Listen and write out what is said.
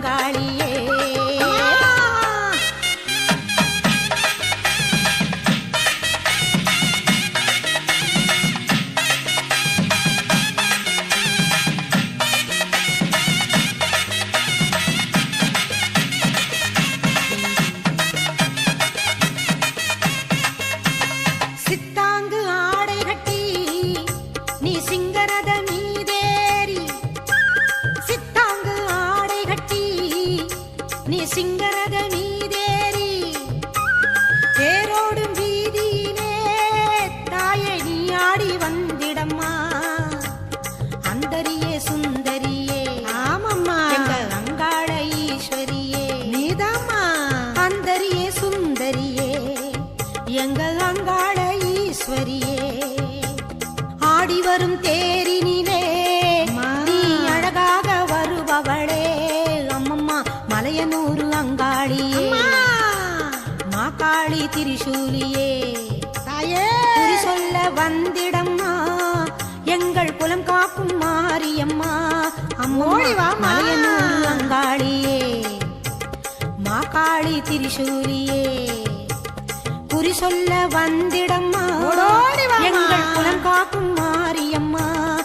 மலையனூர் ஆடி வரும் தேரினிலே. நீ அழகாக வருபவளே. அம்மம்மா மலையனூரு அங்காளியே. மாக்காளி திரிசூலியே. தாயே. சொல்ல வந்திடம்மா. எங்கள் குலம் காக்கும் மாரியம்மா. அம்மோடி மலையனூரு அங்காளியே. மாக்காளி திரிசூலியே. சொல்ல வந்திடம்மா. எங்கள் குலம் காக்கும் மாரியம்மா.